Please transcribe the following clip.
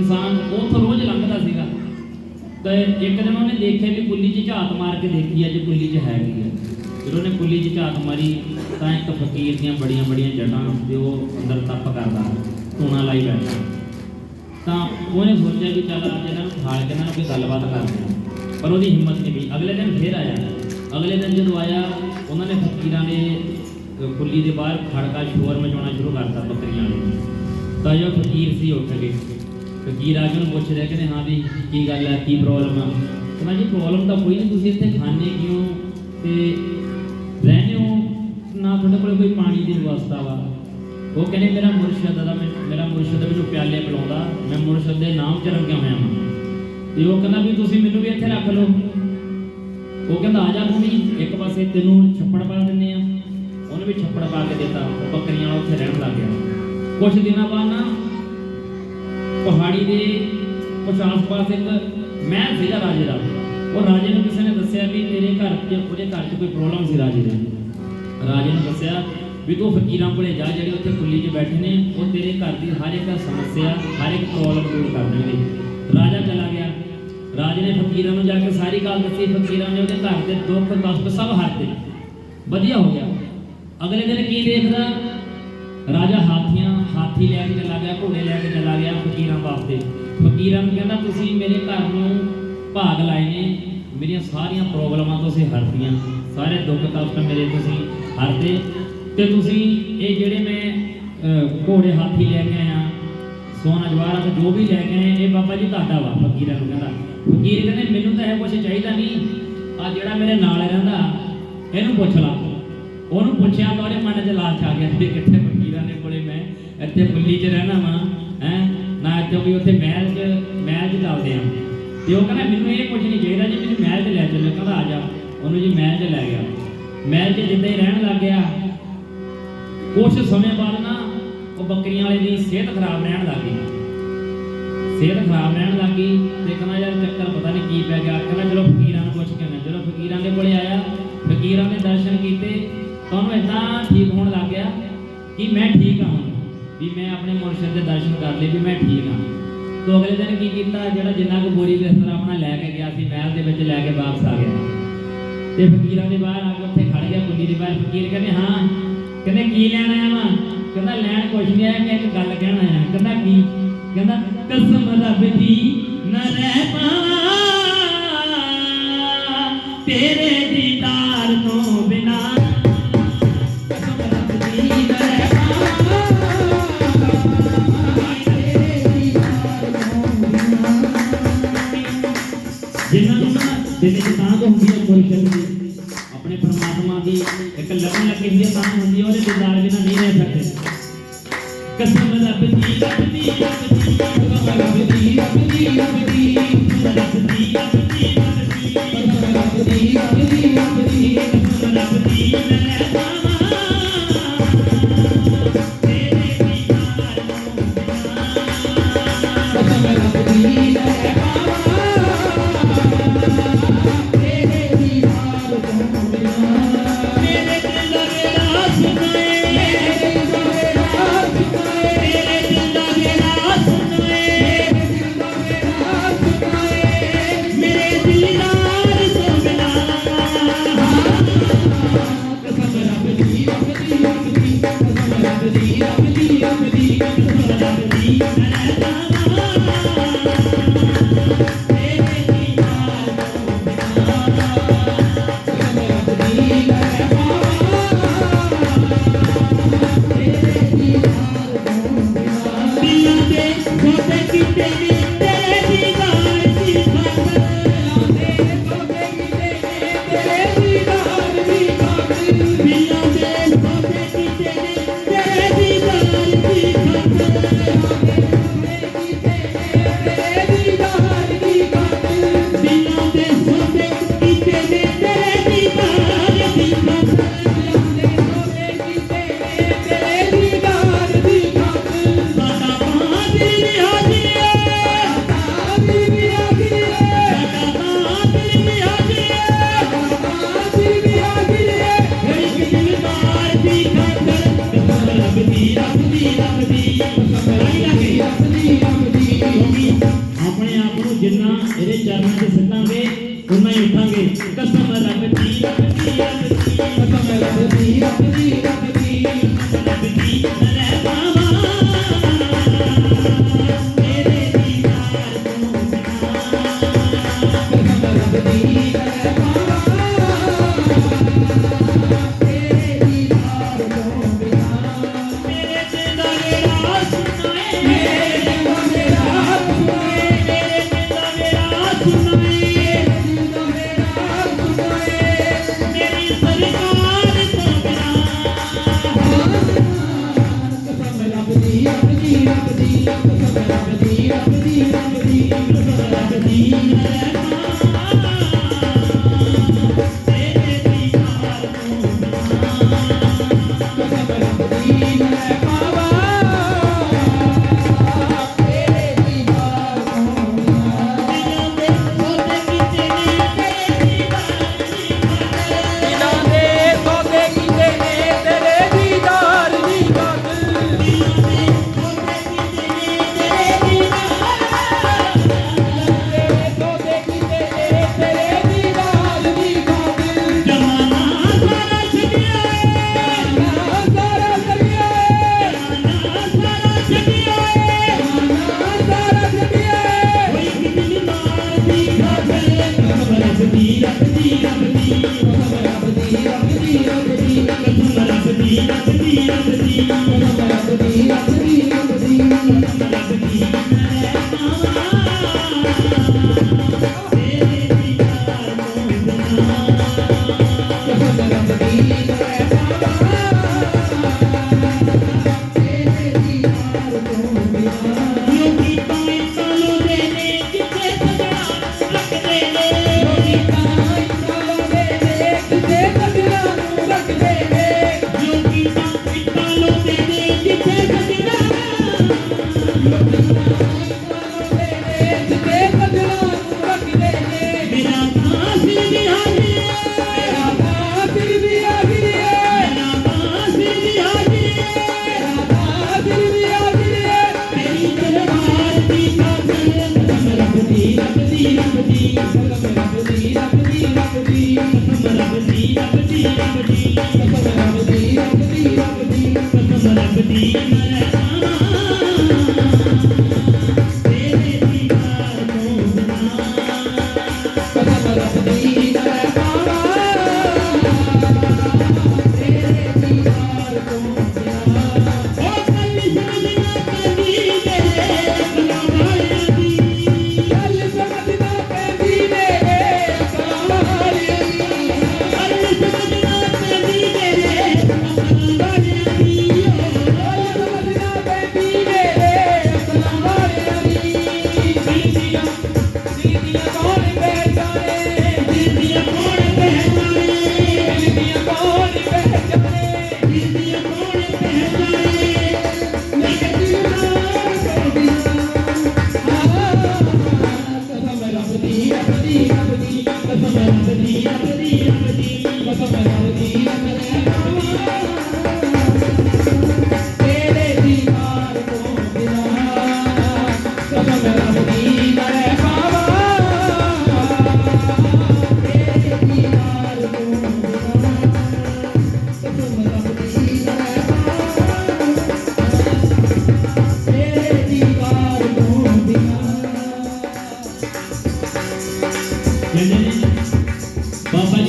ਇਨਸਾਨ ਉੱਥੋਂ ਰੋਜ਼ ਲੰਘਦਾ ਸੀਗਾ। ਤੇ ਇੱਕ ਦਿਨ ਉਹਨੇ ਦੇਖਿਆ ਵੀ ਕੁੱਲੀ 'ਚ ਝਾਤ ਮਾਰ ਕੇ ਦੇਖੀ, ਅੱਜ ਕੁੱਲੀ 'ਚ ਹੈਗੀ ਹੈ ਜਦੋਂ ਉਹਨੇ ਕੁੱਲੀ 'ਚ ਝਾਤ ਮਾਰੀ, ਤਾਂ ਇੱਕ ਫਕੀਰ ਦੀਆਂ ਬੜੀਆਂ ਬੜੀਆਂ ਜੜਾਂ ਤੇ ਉਹ ਅੰਦਰ ਤੱਪ ਕਰਦਾ, ਧੂਣਾ ਲਾਈ ਬੈਠਾ। ਤਾਂ ਉਹਨੇ ਸੋਚਿਆ ਵੀ ਚੱਲ ਅੱਜ ਇਹਨਾਂ ਨੂੰ ਠਾਲ ਕੇ ਇਹਨਾਂ ਨੂੰ ਕੋਈ ਗੱਲਬਾਤ ਕਰਦੇ ਹਾਂ ਪਰ ਉਹਦੀ ਹਿੰਮਤ ਨਹੀਂ ਪਈ ਅਗਲੇ ਦਿਨ ਫੇਰ ਆਇਆ। ਅਗਲੇ ਦਿਨ ਜਦੋਂ ਆਇਆ, ਉਹਨਾਂ ਨੇ ਫਕੀਰਾਂ ਨੇ ਕੁੱਲੀ ਦੇ ਬਾਹਰ ਖੜਕਾ ਸ਼ੋਰ ਮਚਾਉਣਾ ਸ਼ੁਰੂ ਕਰਤਾ ਬੱਕਰੀਆਂ ਨੇ। ਤਾਂ ਜੋ ਫਕੀਰ ਸੀ, ਉੱਠ ਗਏ ਫਕੀਰ ਆ ਨੂੰ ਪੁੱਛ ਰਿਹਾ ਕਿ ਹਾਂ ਵੀ ਕੀ ਗੱਲ ਹੈ, ਕੀ ਪ੍ਰੋਬਲਮ ਆ? ਕਹਿੰਦਾ ਜੀ ਪ੍ਰੋਬਲਮ ਤਾਂ ਕੋਈ ਨਹੀਂ, ਤੁਸੀਂ ਇੱਥੇ ਖਾਣੇ ਕਿਉਂ? ਤੇ ਰਹਿੰਦੇ ਹੋ ਨਾ ਤੁਹਾਡੇ ਕੋਲ ਕੋਈ ਪਾਣੀ ਦੀ ਵਿਵਸਥਾ ਵਾ? ਉਹ ਕਹਿੰਦੇ, ਮੇਰਾ ਮੁਰਸ਼ਦ ਦਾ ਮੇਰਾ ਮੁਰਸ਼ਦ ਮੈਨੂੰ ਪਿਆਲੇ ਪਿਲਾਉਂਦਾ ਮੈਂ ਮੁਰਸ਼ਦ ਦੇ ਨਾਮ ਚ ਰੰਗਿਆ ਹੋਇਆ ਹਾਂ ਤੇ ਉਹ ਕਹਿੰਦਾ ਵੀ ਤੁਸੀਂ ਮੈਨੂੰ ਵੀ ਇੱਥੇ ਰੱਖ ਲਓ। ਉਹ ਕਹਿੰਦਾ, ਆ ਜਾ ਤੂੰ ਵੀ, ਇੱਕ ਪਾਸੇ ਤੈਨੂੰ ਛੱਪੜ ਪਾ ਦਿੰਨੇ ਆ। ਉਹਨੇ ਵੀ ਛੱਪੜ ਪਾ ਕੇ ਦਿੱਤਾ ਬੱਕਰੀਆਂ ਵਾਲਾ ਉੱਥੇ ਰਹਿਣ ਲੱਗ ਗਿਆ। ਕੁਝ ਦਿਨਾਂ ਬਾਅਦ ਨਾ ਪਹਾੜੀ ਦੇ ਕੁਝ ਆਸ-ਪਾਸ ਇੱਕ ਮਹਿਲ ਸੀਗਾ ਰਾਜੇ ਦਾ। ਉਹ ਰਾਜੇ ਨੂੰ ਕਿਸੇ ਨੇ ਦੱਸਿਆ ਵੀ ਤੇਰੇ ਘਰ 'ਚ ਉਹਦੇ ਘਰ 'ਚ ਕੋਈ ਪ੍ਰੋਬਲਮ ਸੀ ਰਾਜੇ ਦੇ। ਰਾਜੇ ਨੇ ਦੱਸਿਆ ਵੀ ਤੂੰ ਫਕੀਰਾਂ ਕੋਲੇ ਜਾ, ਜਿਹੜੇ ਉੱਥੇ ਕੁੱਲੀ 'ਚ ਬੈਠੇ ਨੇ, ਉਹ ਤੇਰੇ ਘਰ ਦੀ ਹਰ ਇੱਕ ਸਮੱਸਿਆ, ਹਰ ਇੱਕ ਪ੍ਰੋਬਲਮ ਦੂਰ ਕਰ ਦੇਣਗੇ। ਰਾਜਾ ਚਲਾ ਗਿਆ। ਰਾਜੇ ਨੇ ਫਕੀਰਾਂ ਨੂੰ ਜਾ ਕੇ ਸਾਰੀ ਗੱਲ ਦੱਸੀ। ਫਕੀਰਾਂ ਨੇ ਉਹਦੇ ਘਰ ਦੇ ਦੁੱਖ, ਕਸ਼ਟ ਸਭ ਹਰਤੇ ਵਧੀਆ ਹੋ ਗਿਆ। ਅਗਲੇ ਦਿਨ ਕੀ ਦੇਖਦਾ? ਰਾਜਾ ਹਾਥੀਆਂ ਹਾਥੀ ਲੈ ਕੇ ਚਲਾ ਗਿਆ, ਘੋੜੇ ਲੈ ਕੇ ਚਲਾ ਗਿਆ ਫਕੀਰਾਂ ਵਾਸਤੇ। ਫਕੀਰਾਂ ਨੂੰ ਕਹਿੰਦਾ, ਤੁਸੀਂ ਮੇਰੇ ਘਰ ਨੂੰ ਭਾਗ ਲਾਏ ਨੇ। ਮੇਰੀਆਂ ਸਾਰੀਆਂ ਪ੍ਰੋਬਲਮਾਂ ਤੁਸੀਂ ਹਰਤੀਆਂ ਸਾਰੇ ਦੁੱਖ ਕਸ਼ਟ ਮੇਰੇ ਤੁਸੀਂ ਹਰਤੇ ਤੇ ਤੁਸੀਂ ਇਹ ਜਿਹੜੇ ਮੈਂ ਘੋੜੇ ਹਾਥੀ ਲੈ ਕੇ ਆਇਆ, ਸੋਨਾ ਜਵਾਹਰਾਤ ਜੋ ਵੀ ਲੈ ਕੇ ਆਏ, ਇਹ ਬਾਬਾ ਜੀ ਤੁਹਾਡਾ ਵਾ, ਫਕੀਰਾਂ ਨੂੰ ਕਹਿੰਦਾ। ਫਕੀਰ ਕਹਿੰਦੇ, ਮੈਨੂੰ ਤਾਂ ਇਹ ਕੁਝ ਚਾਹੀਦਾ ਨਹੀਂ। ਆ ਜਿਹੜਾ ਮੇਰੇ ਨਾਲ ਰਹਿੰਦਾ, ਇਹਨੂੰ ਪੁੱਛ ਲਾ। ਉਹਨੂੰ ਪੁੱਛਿਆ ਤਾਂ ਉਹਦੇ ਮਨ 'ਚ ਲਾਲਚ ਆ ਗਿਆ ਵੀ ਕਿੱਥੇ ਇੱਥੇ ਬੁੱਲੀ 'ਚ ਰਹਿਣਾ ਵਾ, ਹੈ? ਨਾ ਇੱਥੇ ਵੀ ਉੱਥੇ ਮਹਿਲ 'ਚ ਮਹਿਲ 'ਚ ਚੱਲਦੇ ਆ। ਤੇ ਉਹ ਕਹਿੰਦਾ, ਮੈਨੂੰ ਇਹ ਕੁਝ ਨਹੀਂ ਚਾਹੀਦਾ ਜੀ, ਮੈਨੂੰ ਮਹਿਲ 'ਚ ਲੈ ਚੱਲੋ ਕਹਿੰਦਾ ਆ ਜਾ? ਉਹਨੂੰ ਜੀ ਮਹਿਲ 'ਚ ਲੈ ਗਿਆ। ਮਹਿਲ 'ਚ ਜਿੱਦਾਂ ਹੀ ਰਹਿਣ ਲੱਗ ਗਿਆ। ਕੁਝ ਸਮੇਂ ਬਾਅਦ ਨਾ ਉਹ ਬੱਕਰੀਆਂ ਵਾਲੇ ਦੀ ਸਿਹਤ ਖਰਾਬ ਰਹਿਣ ਲੱਗ ਗਈ। ਸਿਹਤ ਖਰਾਬ ਰਹਿਣ ਲੱਗ ਗਈ ਤੇ ਕਹਿੰਦਾ, ਯਾਰ ਚੱਕਰ ਪਤਾ ਨਹੀਂ ਕੀ ਪੈ ਗਿਆ। ਕਹਿੰਦਾ, ਚਲੋ ਫਕੀਰਾਂ ਨੂੰ ਪੁੱਛ ਕੇ ਆਉਂਦੇ। ਜਦੋਂ ਫਕੀਰਾਂ ਦੇ ਕੋਲੇ ਆਇਆ। ਫਕੀਰਾਂ ਨੇ ਦਰਸ਼ਨ ਕੀਤੇ। ਤਾਂ ਉਹਨੂੰ ਇਦਾਂ ਠੀਕ ਹੋਣ ਲੱਗ ਗਿਆ ਕਿ ਮੈਂ ਠੀਕ ਹਾਂ ਵੀ ਮੈਂ ਆਪਣੇ ਮੁਰਸ਼ਿਦ ਦੇ ਦਰਸ਼ਨ ਕਰ ਲਏ ਵੀ ਮੈਂ ਠੀਕ ਹਾਂ। ਤੋਂ ਅਗਲੇ ਦਿਨ ਕੀ ਕੀਤਾ, ਜਿਹੜਾ ਜਿੰਨਾ ਕੋ ਬੋਰੀ ਬਿਸਤਰਾ ਆਪਣਾ ਲੈ ਕੇ ਗਿਆ ਸੀ, ਮਹਿਲ ਦੇ ਵਿੱਚ ਲੈ ਕੇ ਵਾਪਸ ਆ ਗਿਆ। ਤੇ ਫਕੀਰਾਂ ਦੇ ਬਾਹਰ ਆ ਕੇ ਉੱਥੇ ਖੜ ਗਿਆ ਕੁੱਲੀ ਦੇ ਬਾਹਰ। ਫਕੀਰ ਕਹਿੰਦੇ, ਹਾਂ। ਕਹਿੰਦੇ, ਕੀ ਲੈਣ ਆਇਆ ਵਾ? ਕਹਿੰਦਾ, ਲੈਣ ਕੁਛ ਨਹੀਂ ਆਇਆ, ਮੈਂ ਇੱਕ ਗੱਲ ਕਹਿਣ ਆਇਆ। ਕਹਿੰਦਾ, ਕੀ? ਕਹਿੰਦਾ, ਕਸਮ ਰੱਬ ਦੀ ਨਾ ਰਹਿ ਪਾਵਾਂ ਤੇਰੇ ਦੀਦਾਰ ਪਰਮਾਤਮਾ ਦੀ ਇੱਕ ਲਗਨ ਲੱਗੀ ਹੁੰਦੀ ਹੈ ਤਾਂ ਹੁੰਦੀ ਹੈ ਉਹਦੇ ਦੀਦਾਰ ਬਿਨਾ ਨਹੀਂ ਰਹਿ ਸਕਦੇ। ਕਸਮ ਰੱਬ ਦੀ ਰੱਬ ਦੀ ਰੱਬ ਦੀ ਕਸਮ ਰੱਬ ਦੀ ਰੱਬ ਦੀ। I'm Maria.